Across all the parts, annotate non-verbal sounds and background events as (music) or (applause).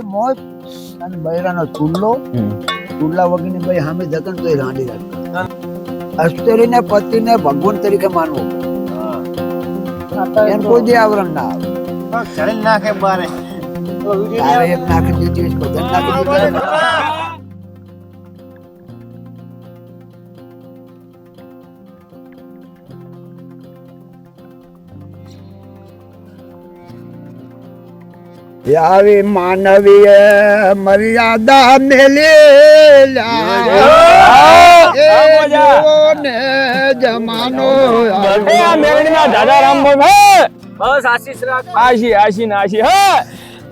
દી મોજ અને બૈરાનો ચૂલ્લો ચૂલ્લા વગરની ભાઈ સામે જતો તો એ રાંડી રાખતા અસ્તરીને પતિને ભગવાન તરીકે માનવું. એમ કોઈ દી આવરણ ના આવે. નાખે બારે. એક નાખી દીધી નાખી દીધી આવી માનવીય મર્યાદા મેલે જમાનો દાદા રામભાઈ બસ આશીષ રાખ. આશી આશી ને આશી હે?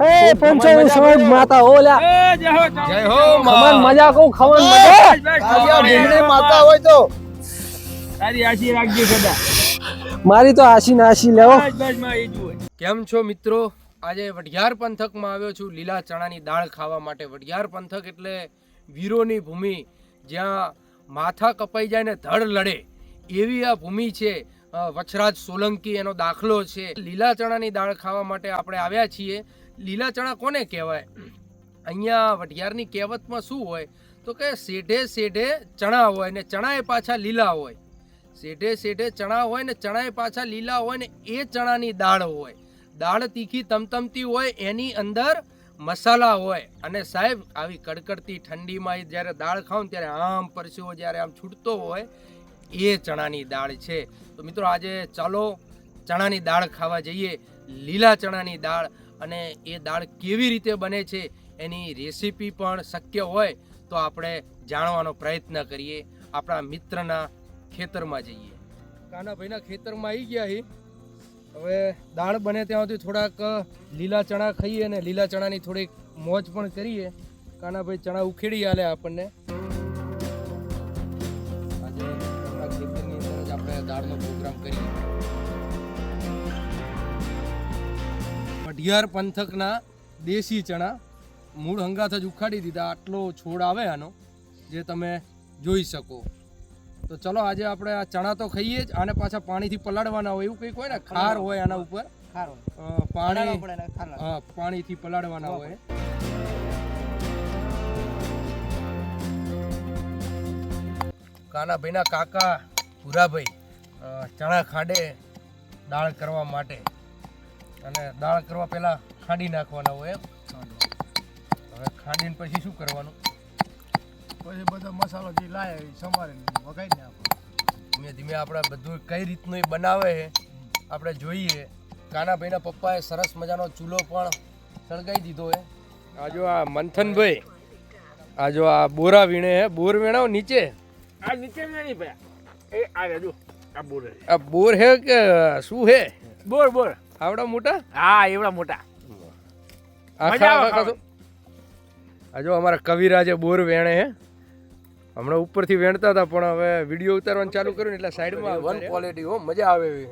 હે પંચાયત સમય માતા ઓલા જય હો જય હો. ખમન મજા કહું ખમન મજા. માતા હોય તો. તારી આશી રાખજે સદા. મારી તો આશી ને આશી લેવો કેમ છો મિત્રો? આજે વઢિયાર પંથકમાં આવ્યો છું. લીલા ચણાની દાળ ખાવા માટે વઢિયાર પંથક એટલે વીરોની ભૂમિ. જ્યાં માથા કપાઈ જાય ને ધડ લડે. એવી આ ભૂમિ છે વચરાજ સોલંકી એનો દાખલો છે. લીલા ચણાની દાળ ખાવા માટે આપણે આવ્યા છીએ. લીલા ચણા કોને કહેવાય? અહીંયા વઢિયારની કહેવતમાં શું હોય? તો કે શેઢે શેઢે ચણા હોય ને ચણા પાછા લીલા હોય. શેઢે શેઢે ચણા હોય ને ચણા પાછા લીલા હોય ને એ ચણાની દાળ હોય. દાળ તીખી તમતમતી હોય, એની અંદર મસાલા હોય. અને સાહેબ, આવી કડકડતી ઠંડીમાં જ્યારે દાળ ખાઉં ત્યારે આમ પરસેવો જ્યારે આમ છૂટતો હોય, એ ચણાની દાળ છે. તો મિત્રો, આજે ચાલો ચણાની દાળ ખાવા જઈએ. લીલા ચણાની દાળ અને એ દાળ કેવી રીતે બને છે, એની રેસીપી પણ શક્ય હોય તો આપણે જાણવાનો પ્રયત્ન કરીએ. આપણા મિત્રના ખેતરમાં જઈએ. કાનાભાઈના ખેતરમાં આવી ગયા છીએ હવે દાળ બને ત્યાં સુધી થોડાક લીલા ચણા ખાઈએ અને લીલા ચણાની થોડીક મોજ પણ કરીએ. કાનાભાઈ ચણા ઉખેડી આલે આપણને. આજે આપણે દાળનો પ્રોગ્રામ કરીએ. પઢિયાર પંથકના દેશી ચણા મૂળ હંગાથ જ ઉખાડી દીધા. આટલો છોડ આવે આનો, જે તમે જોઈ શકો. તો ચલો આજે આપણે આ ચણા તો ખાઈએ જ આને પાછા પાણીથી પલાળવાના હોય એવું કંઈક હોય ને? ખાર હોય આના ઉપર. પાણી હા પાણીથી પલાળવાના હોય. કાનાભાઈના કાકા ભૂરાભાઈ ચણા ખાંડે દાળ કરવા માટે. અને દાળ કરવા પહેલાં ખાંડી નાખવાના હોય એમ. હવે ખાંડીને પછી શું કરવાનું? પછી બધો મસાલો જે લાય એ સમારીને વગાડી નાખો ધીમે ધીમે આપણે બધું કઈ રીતનું એ બનાવે છે આપણે જોઈએ. કાનાભાઈના પપ્પાએ સરસ મજાનો ચૂલો પણ સળગાઈ દીધો છે. આ જો આ મંથનભાઈ આ જો આ બોરા વીણે હે બોર વીણાવ નીચે? આ નીચે નહીં ભાઈ. એ આ જો આ બોર આ બોર હે કે શું હે બોર બોર. આવડા મોટા? હા એવડા મોટા. આખા આખા તો- અમારા કવિરાજે બોર વેણે હે હમણાં ઉપરથી વેણતા હતા પણ હવે વીડિયો ઉતારવાનું ચાલુ કર્યું ને એટલે સાઈડમાં વન ક્વોલિટી હો મજા આવે એવી.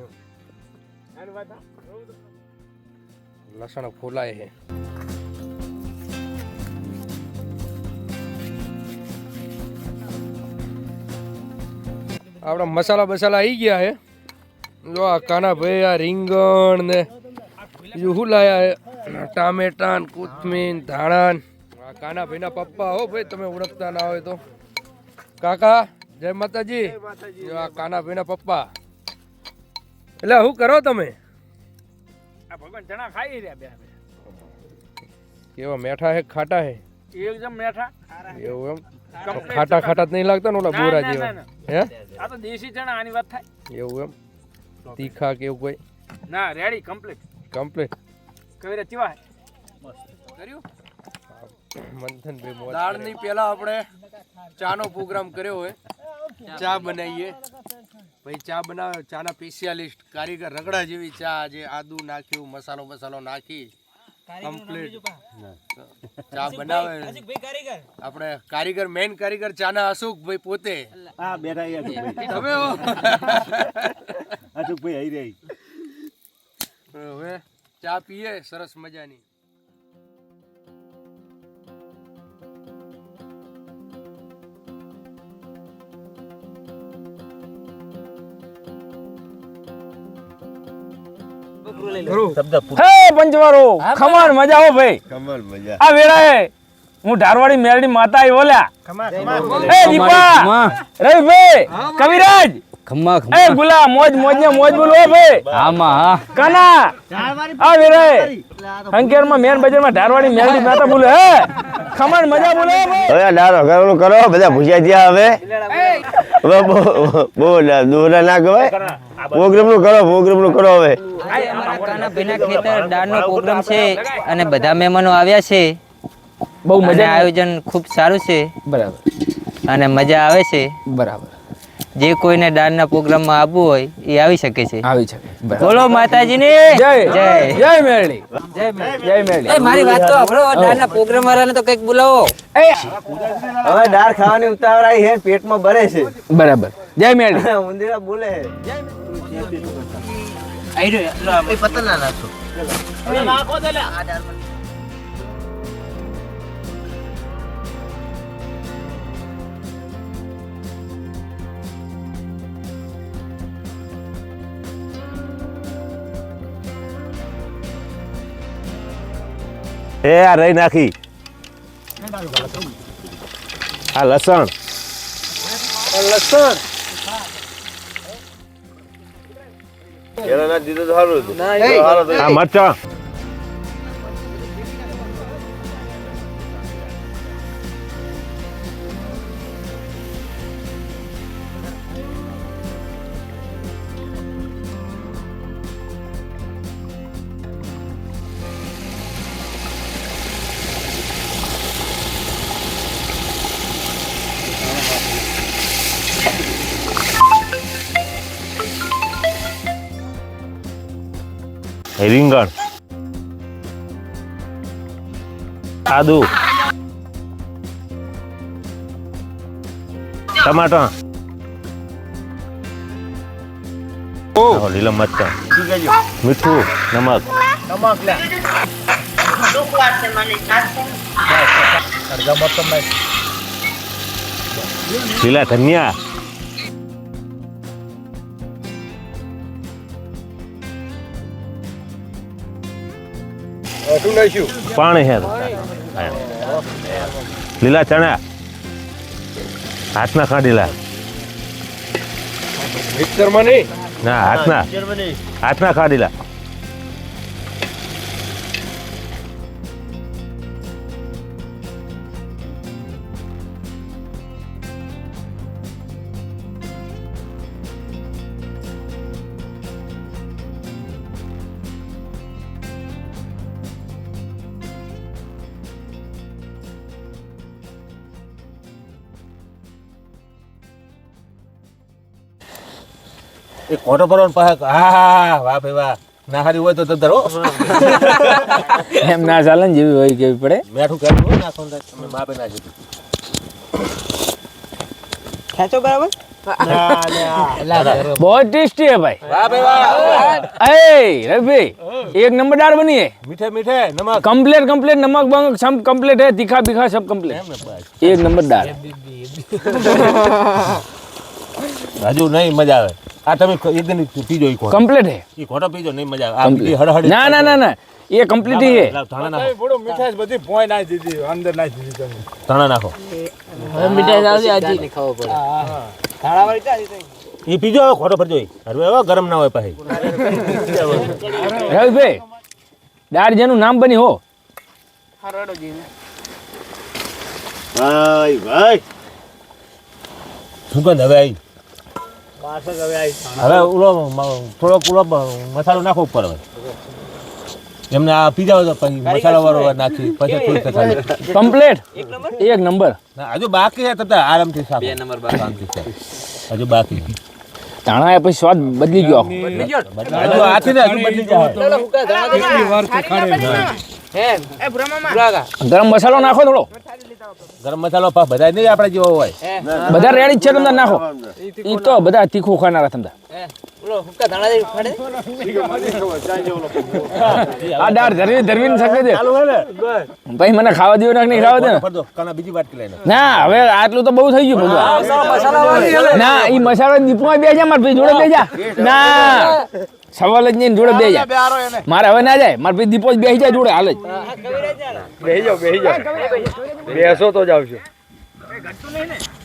લસણ ફોલાય છે. આપણા મસાલા બસાલા આવી ગયા છે. જો આ કાના ભાઈ આ રીંગણ ને બીજું શું લાયા હે ટામેટા ને કોથમીર ધાણા ને. કાના ભાઈના પપ્પા હો ભાઈ તમે ઓળખતા ના હોય તો. કાકા જય માતાજી. કાના ભાઈના પપ્પા. એટલે શું કરો તમે? ભગવાન ચણા ખાઈ રહ્યા બે બે. કેવા મેઠા હે ખાટા હે? એકદમ મેઠા. એવું એમ? ખાટા ખાટા નહીં લાગતા ને ઓલા બોરા જેવા હે? આ તો દેશી ચણા આની વાત થાય. એવું એમ? તીખા કે એવું કોઈ? ના રેડી કમ્પ્લીટ કમ્પ્લીટ કવિ રે ચીવા કર્યું? મંથનભાઈ દાળની પહેલા આપણે ચાનો પ્રોગ્રામ કર્યો હોય. ચા બનાવીએ. ભાઈ ચા બનાવે. ચાના સ્પેશિયાલિસ્ટ કારીગર રગડા જેવી ચા જે આદુ નાખ્યું મસાલો મસાલો નાખી. કમ્પ્લીટ ચા બનાવે. આપણે કારીગર મેઇન કારીગર ચાના અશોકભાઈ પોતે. હા બેઠા તમે. અશોકભાઈ આવી રહી. હવે ચા પીએ સરસ મજાની. હે પંચવારો ખમાન મજા હો ભાઈ. આ વેળાએ હું ધારવાડી મેરડી માતા આવી ઓલ્યા એ દીપા રવિભાઈ કવિરાજ. ખમ્મા એ ગુલા મોજ મોજ ને મોજ બોલો હો ભાઈ. આમાં હા કાના આ વેળાએ અંકેરમાં મેન બજાર ધારવાડી મેરડી માતા બોલે હે. ખમાન મજા બોલે હવે ડારો કરવાનું કરો બધા ભૂસ્યા ગયા હવે. હવે બહુ દોરા ના કહેવાય. પ્રોગ્રામનું કરો પ્રોગ્રામનું કરો હવે ભીના ખેતર દાળનો પ્રોગ્રામ છે અને બધા મહેમાનો આવ્યા છે. બહુ મજા આયોજન ખૂબ સારું છે. બરાબર. અને મજા આવે છે. બરાબર. જે કોઈને દાનના પ્રોગ્રામમાં આવવું હોય એ આવી શકે છે. આવી શકે બોલો માતાજીની! જય જય! જય મેરડી. જય મેરડી. મારી વાત તો આપણો દાનના પ્રોગ્રામ વાળાને તો કંઈક બોલાવો. હવે દાળ ખાવાની ઉતાવળ આવી હે પેટમાં ભરે છે. બરાબર. જય મેરડી. ઉંદીરા બોલે. એ આ રહી નાખી. આ લસણ. લસણ આ મરચાં. રીંગણ આદુ. ટમાટા ઓ. લીલા મરચા. મીઠું નમક. લીલા ધનિયા. પાણી હે લીલા ચણા. હાથના ખાંડીલા. મિક્સરમાં નહીં? ના હાથના. હાથના ખાંડીલા. એ કોટો પર પાક હા વાહ ભાઈ વાહ. ના હારી હોય તો તો ધરો. એમ ના ચાલે ને જેવી હોય કેવી પડે. મેઠું કરું નાખો તમે બાપે ના છે ખેંચો બરાબર? (laughs) બની હે. મીઠે મીઠે નમક. કમ્પ્લીટ કમ્પ્લીટ નમક બંક સબ કમ્પ્લીટ હે તીખા બીખા સબ કમ્પ્લીટ. એક નંબરદાર (laughs) હજુ નહીં મજા આવે. આ તમે એકદમ પીજો ઈ કમ્પ્લીટ હે. ઈ ખોટો પીજો નહીં મજા આવે. આ હડહડ ના ના ના ના. એ કમ્પ્લીટ હે થોડો મીઠાઈ બધી ભોય નાખી દીધી અંદર નાખી દીધી તમે. ધણા નાખો. હવે મીઠાઈ નાખી આજી. ખાવો પડે. હા હા ધાણા વાળી ચાલી પીજો હવે ખોટો ભરજો હવે હવે ગરમ ના હોય પાછી રવિભાઈ દાળ નામ બની હો. ભાઈ ભાઈ. સુગંધ હવે આવી હવે ઉલો થોડોક ઉલો મસાલો નાખો ઉપર હવે. એમને આ પીઝા તો પછી મસાલા વાળો નાખી પછી ફૂલ થશે કમ્પ્લીટ. એક નંબર? હજુ બાકી છે તમે આરામથી સાફ. બે નંબર બાકી. હજુ બાકી ધાણા પછી સ્વાદ બદલી ગયો. બદલી ગયો. હજુ આથી ને હજુ બદલી ગયો. ગરમ મસાલો નાખો થોડો. ગરમ મસાલો બધા નહીં આપણે જેવો હોય. બધા રેડી જ છે તમને નાખો. એ તો બધા તીખું ખાનારા તમને આ દાળ ધરવી ધરવી ને શકે છે ભાઈ મને ખાવા દેવો નાખ નહીં ખાવા દે ફરદો બીજી વાત લઈને. ના હવે આટલું તો બહુ થઈ ગયું ભગવાન. ના. ઈ મસાલો દીપમાં બે જા માર ભાઈ જોડે બે જા ના સવાલ જ નહીં જોડે બે જાય. મારે હવે ના જાય મારે ભાઈ દીપો જ બેસી જાય જોડે હાલ જ. બેસી જાઓ બેસી જાઓ. બેસો તો જાય કાકા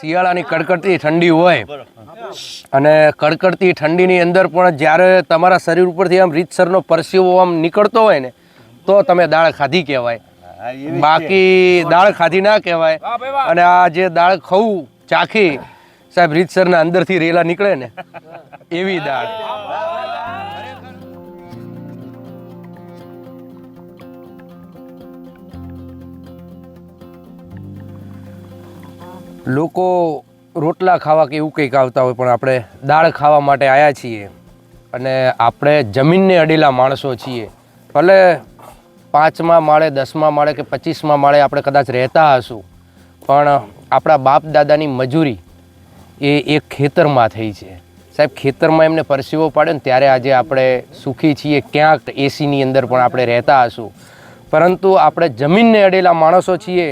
શિયાળાની કડકડતી ઠંડી હોય. અને કડકડતી ઠંડીની અંદર પણ જ્યારે તમારા શરીર ઉપરથી આમ રીતસરનો પરસેવો આમ નીકળતો હોય ને તો તમે દાળ ખાધી કહેવાય. બાકી દાળ ખાધી ના કહેવાય. અને આ જે દાળ ખવું ચાખી સાહેબ રીતસરના અંદરથી રેલા નીકળે ને એવી દાળ. લોકો રોટલા ખાવા કે એવું કંઈક આવતા હોય, પણ આપણે દાળ ખાવા માટે આવ્યા છીએ અને આપણે જમીનને અડેલા માણસો છીએ. ભલે પાંચમા માળે, દસમા માળે કે પચીસમા માળે આપણે કદાચ રહેતા હશું, પણ આપણા બાપ દાદાની મજૂરી એ એક ખેતરમાં થઈ છે. સાહેબ, ખેતરમાં એમને પરસેવો પાડે ને ત્યારે આજે આપણે સુખી છીએ, ક્યાંક એસીની અંદર પણ આપણે રહેતા હશું. પરંતુ આપણે જમીનને અડેલા માણસો છીએ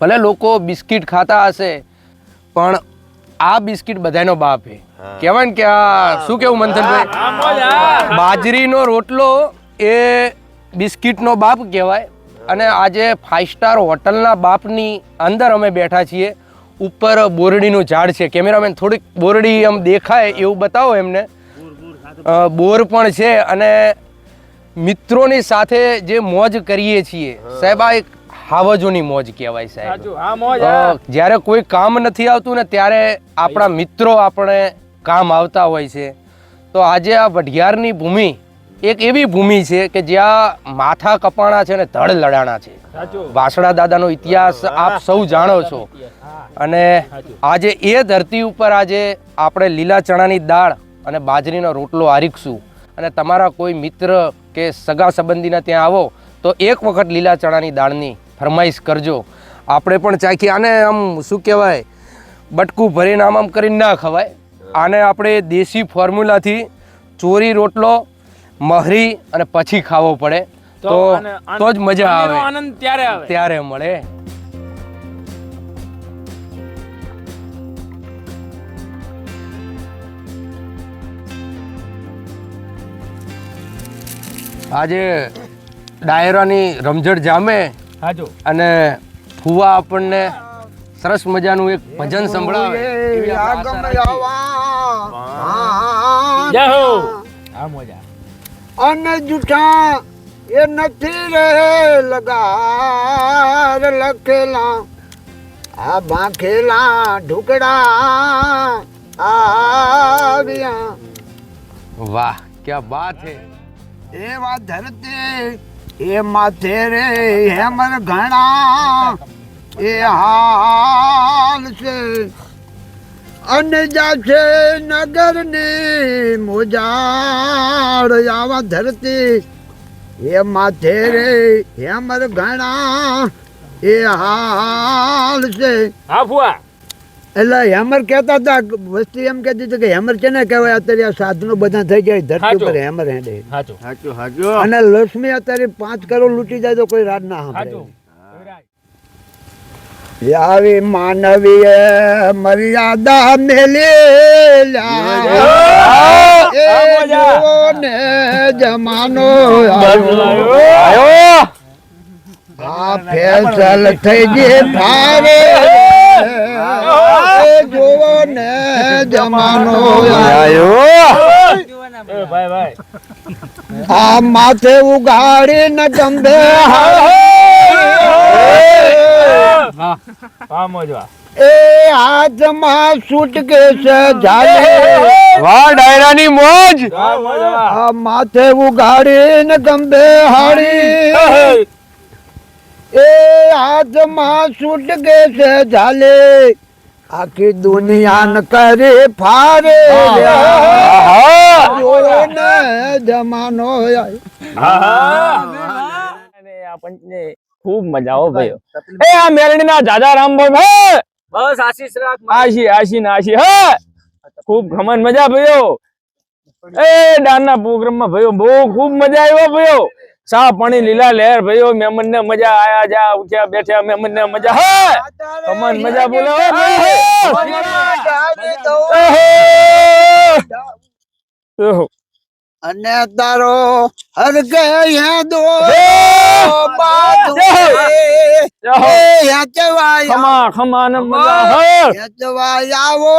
ભલે લોકો બિસ્કિટ ખાતા હશે પણ આ બિસ્કિટ બધાનો બાપ એ કહેવાય ને કે આ શું કેવું મંથનભાઈ બાજરીનો રોટલો એ બિસ્કિટનો બાપ કહેવાય. અને આજે ફાઇવ સ્ટાર હોટલના બાપની અંદર અમે બેઠા છીએ. ઉપર બોરડીનું ઝાડ છે. કેમેરામેન થોડીક બોરડી આમ દેખાય એવું બતાવો એમને. બોર પણ છે અને મિત્રોની સાથે જે મોજ કરીએ છીએ. સાહેબ આ એક હાવજોની મોજ કહેવાય સાહેબ. જ્યારે કોઈ કામ નથી આવતું ને ત્યારે આપણા મિત્રો આપણે કામ આવતા હોય છે. તો આજે આ વઢિયારની ભૂમિ એક એવી ભૂમિ છે કે જ્યાં માથા કપાણા છે ને ધડ લડાણા છે. વાસણા દાદાનો ઇતિહાસ આપ સૌ જાણો છો. અને આજે એ ધરતી ઉપર આજે આપણે લીલા ચણાની દાળ અને બાજરીનો રોટલો આરીખશું. અને તમારા કોઈ મિત્ર કે સગા સંબંધીના ત્યાં આવો તો એક વખત લીલા ચણાની દાળની ફરમાઈશ કરજો. આપણે પણ ચાખી આને આમ શું કહેવાય બટકું ભરીને આમ આમ કરીને ના ખવાય. આને આપણે દેશી ફોર્મ્યુલાથી ચોરી રોટલો મહરી અને પછી ખાવો પડે. તો તો જ મજા આવે. આનંદ ત્યારે આવે. ત્યારે મળે. આજે ડાયરાની રમઝટ જામે. હાજો. અને ફુવા આપણને સરસ મજાનું એક ભજન સંભળાવે. એવી જય હો. આ મજા. અને જૂઠા એ નથી રે લગાર લખેલા. આ બાંખેલા ઢુકડા આવ્યા. વાહ ક્યાં બાત હે. એવા ધરતી એ માથે રે હેમર ઘણા, એ હાલ છે. અનજા છે નગર નગરની મોજાડ આવા ધરતી. એ માથે રે હેમર ઘણા, એ હાલ છે. હા ફુવા એટલે હેમર કહેતા હતા વસ્તી એમ કહેતી હતી કે હેમર છે ને કહેવાય? અત્યારે આ સાધનો બધા થઈ જાય ધરતી પર હેમર હેડે. અને લક્ષ્મી અત્યારે પાંચ કરોડ લૂંટી જાય તો કોઈ રાત ના સાંભળે. આવી માનવીય મર્યાદા મેલે જમાનો આ ફેસલ થઈ જે ફારે જોવો ને જમાનો આવ્યો ભાઈ ભાઈ આ માથે ઉગાડી ન ગંભે એ હાથમાં સુટકેસ જાલે. વાહ ડાયરાની મોજ. આ માથે ઉગાડી ન ગંભે હાડી હાથમાં છૂટ ગે છે ઝાલે આખી દુનિયાન ન કરે ફારે ને જમાનો આપણને ખૂબ મજા આવો ભાઈઓ એ આ મેરડીના દાદા રામભાઈ હે? બસ આશીષ રાખ આશી આશી ના આશી હે? ખૂબ ઘમન મજા ભયો એ ડાના પ્રોગ્રામમાં ભયો બહુ ખૂબ મજા આવ્યો ભાઈઓ. સા પાણી લીલા લહેર ભાઈઓ મેમન ને મજા આયા જા ઉઠ્યા બેઠ્યા મેમન ને મજા હે ખમન મજા બોલો. ઓહો. અને તારો હર ગયા દો ખમા ખમા ને મજા હે આવો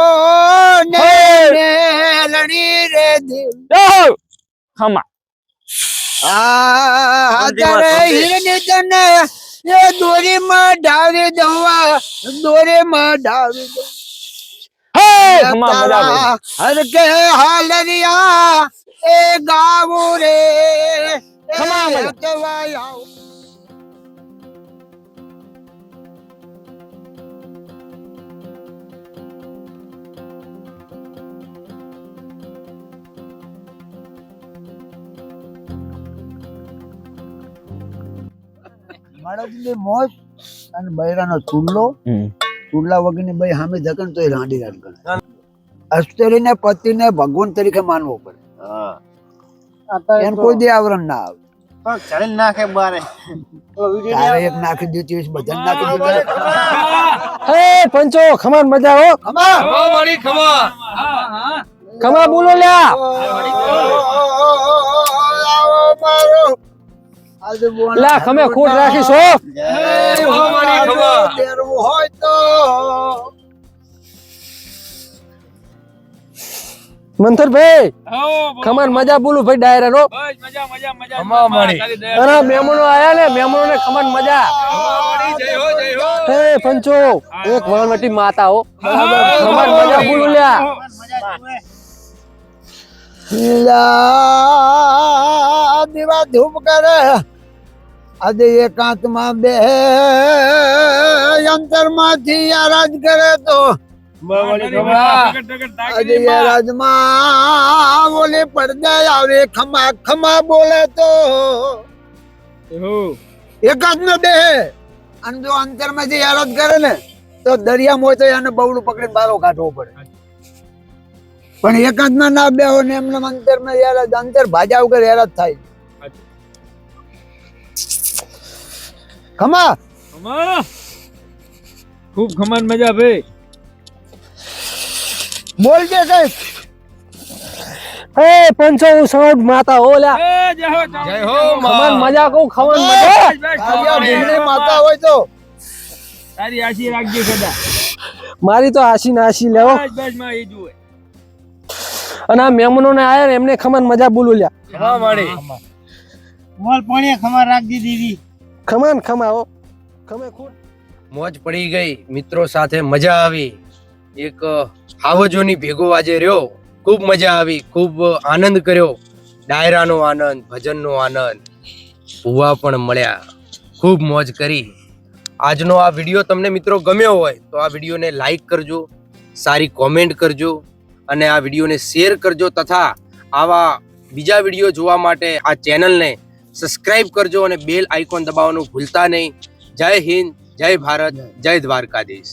ને લડી રે ખમા એ દોરીમાં ડાવી દવા દોરીમાં ડાવી દઉં હે ખમા મજા ભાઈ તારા હર કે હાલરિયા એ ગાવું રે ખમા મજા. અને બૈરાનો ચૂલ્લો હમ. વગરની ભાઈ સામે ધકન તો એ રાંડી રાત ગણે અસ્તરીને પતિને ભગવાન તરીકે માનવો પડે એમ કોઈ દે આવરણ ના આવે એક નાખી દીધી હોય, નાખી દીધી હે પંચો ખમાન મજા હો ખમા ખમા ખમા બોલો લ્યા લા ખમે ખોટ રાખીશ હો. હોય તો. મંથરભાઈ ખમાન મજા બોલું ભાઈ ડાયરા નો. અને મહેમાનો આયા ને મહેમાનો ને ખમાન મજા. જય હો જય હો. હે પંચો એક વણવટી માતા હો. ખમાન મજા બોલું લ્યા. લા દીવા ધૂપ કરે. આજે એકાંતમાં બે અંતરમાંથી કરે તો આજે દે બોલે પડદા આવે ખમા ખમા બોલે તો. એકાંતમાં બે. અને જો અંતરમાંથી આરાજ કરે ને તો દરિયામાં હોય તો એને બવડું પકડીને બારો કાઢવો પડે. પણ એકાંતમાં ના બે ને એમને અંતરમાં માં અંતર ભાજા વગર યાર થાય. ખમા. ખમા. ખૂબ ખમાન મજા ભાઈ. બોલ કે કઈ એ પંચો સાઉન્ડ માતા ઓલા. એ જય હો જય હો. ખમાન મજા કહું ખમાન મજા. કાલિયા ભીમની માતા હોય તો. તારી આશી રાખજે સદા મારી તો આશી ના આશી લેવો. બસ બસમાં એ જુએ. અને આ મહેમાનો ને આયા ને એમને ખમાન મજા બોલું લ્યા. રાખજી મારી ખમાન ખમા હો ખમે ખોટ. મોજ પડી ગઈ. મિત્રો સાથે મજા આવી. એક આવજોની ભેગો આજે રહ્યો. ખૂબ મજા આવી. ખૂબ આનંદ કર્યો. ડાયરાનો આનંદ, ભજનનો આનંદ. ભૂવા પણ મળ્યા. ખૂબ મોજ કરી. આજનો આ વીડિયો તમને મિત્રો ગમ્યો હોય, તો આ વિડીયોને લાઈક કરજો, સારી કોમેન્ટ કરજો અને આ વિડીયોને શેર કરજો તથા આવા બીજા વીડિયો જોવા માટે આ ચેનલને સબસ્ક્રાઇબ કરજો અને બેલ આઇકોન દબાવવાનું ભૂલતા નહીં. જય હિન્દ જય ભારત જય દ્વારકાધીશ.